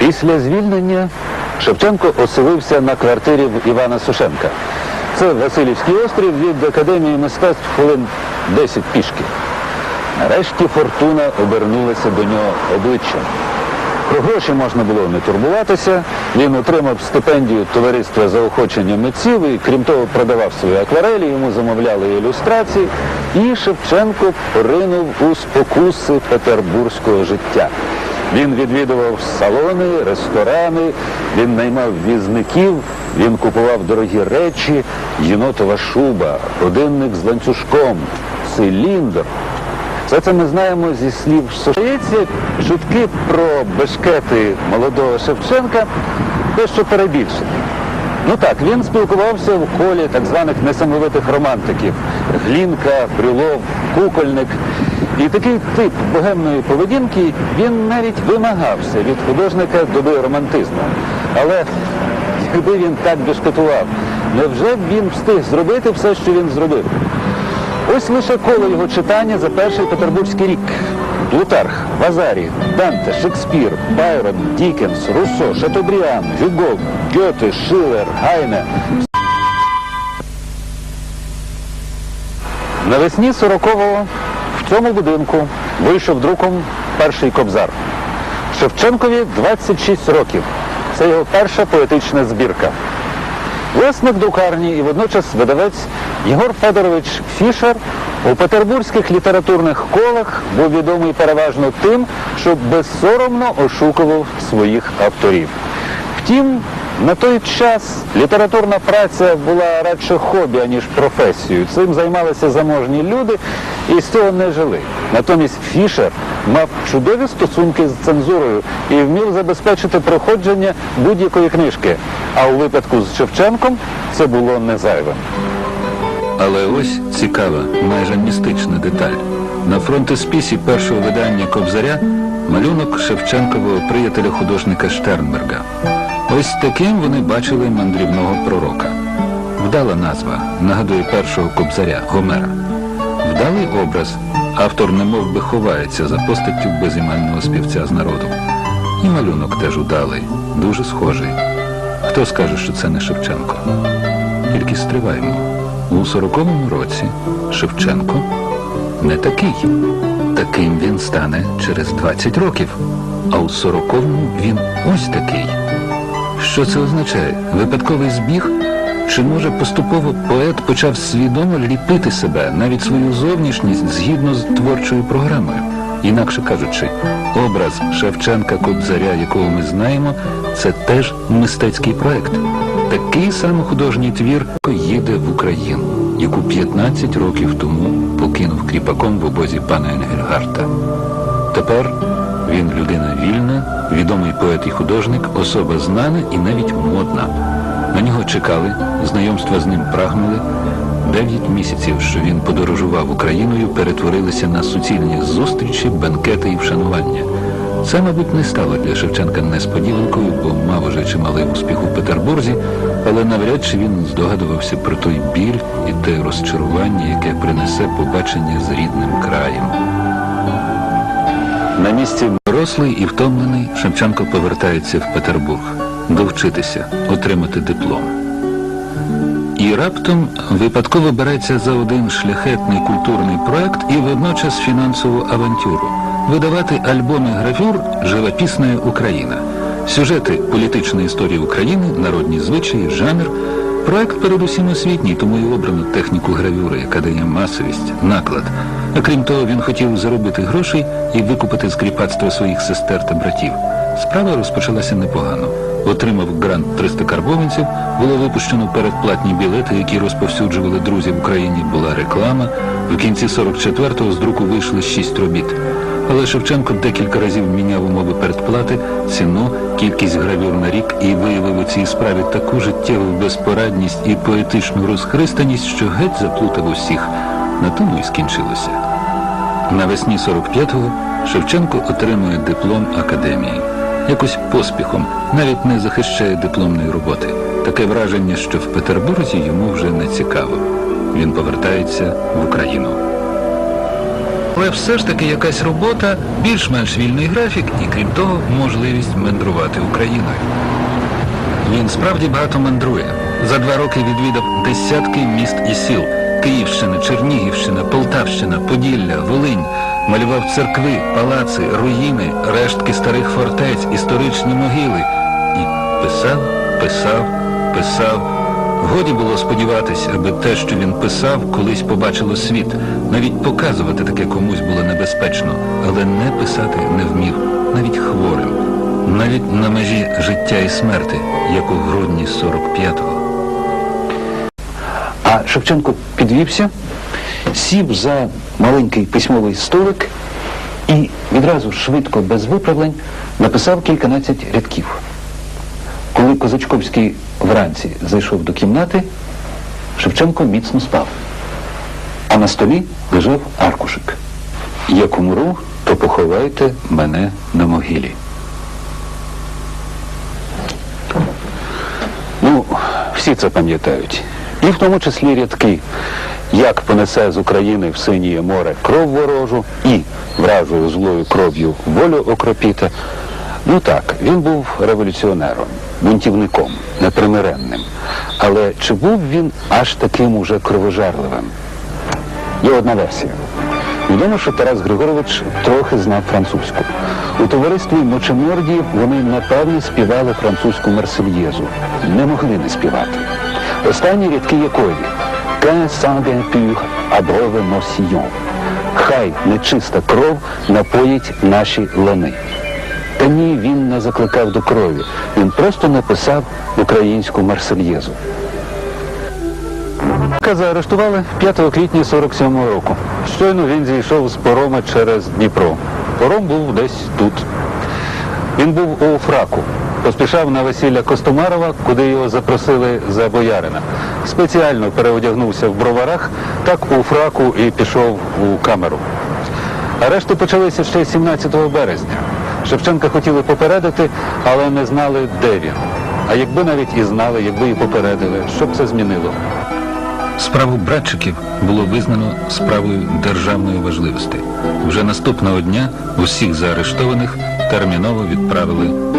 Після звільнення Шевченко оселився на квартирі в Івана Сушенка. Це Васильівський острів від Академії мистецтв хвилин 10 пішки. Нарешті фортуна обернулася до нього обличчям. Про гроші можна було не турбуватися. Він отримав стипендію товариства заохочення митців і, крім того, продавав свої акварелі, йому замовляли ілюстрації. І Шевченко поринув у спокуси петербурзького життя. Він відвідував салони, ресторани, він наймав візників, він купував дорогі речі, єнотова шуба, годинник з ланцюжком, циліндр. Все це ми знаємо зі слів Сушається. Чутки про бешкети молодого Шевченка дещо перебільшені. Ну так, він спілкувався в колі так званих несамовитих романтиків Глінка, Брюлов, Кукольник. І такий тип богемної поведінки він навіть вимагався від художника доби романтизму. Але якби він так бешкетував, невже б він встиг зробити все, що він зробив? Ось лише коло його читання за перший петербурзький рік. Плутарх, Вазарі, Данте, Шекспір, Байрон, Дікенс, Руссо, Шатобріан, Гюго, Гьоте, Шилер, Гайне. Навесні 40-го в цьому будинку вийшов друком перший кобзар. Шевченкові 26 років. Це його перша поетична збірка. Власник друкарні і водночас видавець Єгор Федорович Фішер у петербурзьких літературних колах був відомий переважно тим, що безсоромно ошукував своїх авторів. Втім, на той час літературна праця була радше хобі, аніж професією. Цим займалися заможні люди і з цього не жили. Натомість Фішер мав чудові стосунки з цензурою і вмів забезпечити проходження будь-якої книжки. А у випадку з Шевченком це було не зайвим. Але ось цікава, майже містична деталь. На фронтиспісі першого видання Кобзаря малюнок Шевченкового приятеля художника Штернберга. Ось таким вони бачили мандрівного пророка. Вдала назва, нагадує першого кобзаря Гомера. Вдалий образ. Автор немов би ховається за постаттю безіменного співця з народу. І малюнок теж удалий, дуже схожий. Хто скаже, що це не Шевченко? Тільки стриваємо. У 40-му році Шевченко не такий. Таким він стане через 20 років. А у 40-му він ось такий. Що це означає? Випадковий збіг? Чи може поступово поет почав свідомо ліпити себе, навіть свою зовнішність згідно з творчою програмою? Інакше кажучи, образ Шевченка Кобзаря, якого ми знаємо, це теж мистецький проект. Такий самий художній твір їде в Україну, яку 15 років тому покинув кріпаком в обозі пана Енгельгарта. Тепер він людина вільна, відомий поет і художник, особа знана і навіть модна. На нього чекали, знайомства з ним прагнули. Дев'ять місяців, що він подорожував Україною, перетворилися на суцільні зустрічі, бенкети і вшанування. Це, мабуть, не стало для Шевченка уже чималий успіх у Петербурзі, але навряд чи він здогадувався про той біль і те розчарування, яке принесе побачення з рідним краєм. На місці Дорослий і втомлений Шевченко повертається в Петербург довчитися, отримати диплом. І раптом випадково береться за один шляхетний культурний проект і водночас фінансову авантюру видавати альбоми гравюр Живописна Україна, сюжети політичної історії України, народні звичаї, жанр. Проект передусім освітній, тому і обрано техніку гравюри, яка дає масовість, наклад. А крім того, він хотів заробити грошей і викупити з кріпацтва своїх сестер та братів. Справа розпочалася непогано. Отримав грант 300 карбованців, було випущено передплатні білети, які розповсюджували друзі в Україні. Була реклама. В кінці 44-го з друку вийшли 6 робіт. Але Шевченко декілька разів міняв умови передплати, ціну, кількість гравюр на рік і виявив у цій справі таку життєву безпорадність і поетичну розхристаність, що геть заплутав усіх. На тому і скінчилося. Навесні 45-го Шевченко отримує диплом академії. Якось поспіхом, навіть не захищає дипломної роботи. Таке враження, що в Петербурзі йому вже не цікаво. Він повертається в Україну. Але все ж таки якась робота, більш-менш вільний графік і, крім того, можливість мандрувати Україною. Він справді багато мандрує. За два роки відвідав десятки міст і сіл. Київщина, Чернігівщина, Полтавщина, Поділля, Волинь. Малював церкви, палаци, руїни, рештки старих фортець, історичні могили. І писав, писав, писав. Годі було сподіватися, аби те, що він писав, колись побачило світ. Навіть показувати таке комусь було небезпечно, але не писати не вмів, навіть хворим. Навіть на межі життя і смерти, як у грудні 45-го. А Шевченко підвівся, сів за маленький письмовий столик і відразу швидко, без виправлень, написав кільканадцять рядків. Коли Козачковський вранці зайшов до кімнати, Шевченко міцно спав. А на столі лежав аркушик. Як умру, то поховайте мене на могилі. Ну, всі це пам'ятають. І в тому числі рядки, як понесе з України в синіє море кров ворожу і вражою злою кров'ю волю окропіте. Ну так, він був революціонером, бунтівником, непримиренним. Але чи був він аж таким уже кровожерливим? Є одна версія. Відомо, що Тарас Григорович трохи знав французьку. У товаристві Мочемордіїв вони напевне співали французьку марсельєзу. Не могли не співати. Останні рядки якої «Qu'un sang pur abreuve nos sillons». Хай нечиста кров напоїть наші лани. Та ні, він не закликав до крові. Він просто написав українську марсельєзу. Заарештували 5 квітня 47 року. Щойно він зійшов з порома через Дніпро. Пором був десь тут. Він був у фраку. Поспішав на весілля Костомарова, куди його запросили за боярина. Спеціально переодягнувся в броварах, так у фраку і пішов у камеру. Арешти почалися ще 17 березня. Шевченка хотіли попередити, але не знали, де він. А якби навіть і знали, якби і попередили, що б це змінило? Справу братчиків було визнано справою державної важливості. Вже наступного дня усіх заарештованих терміново відправили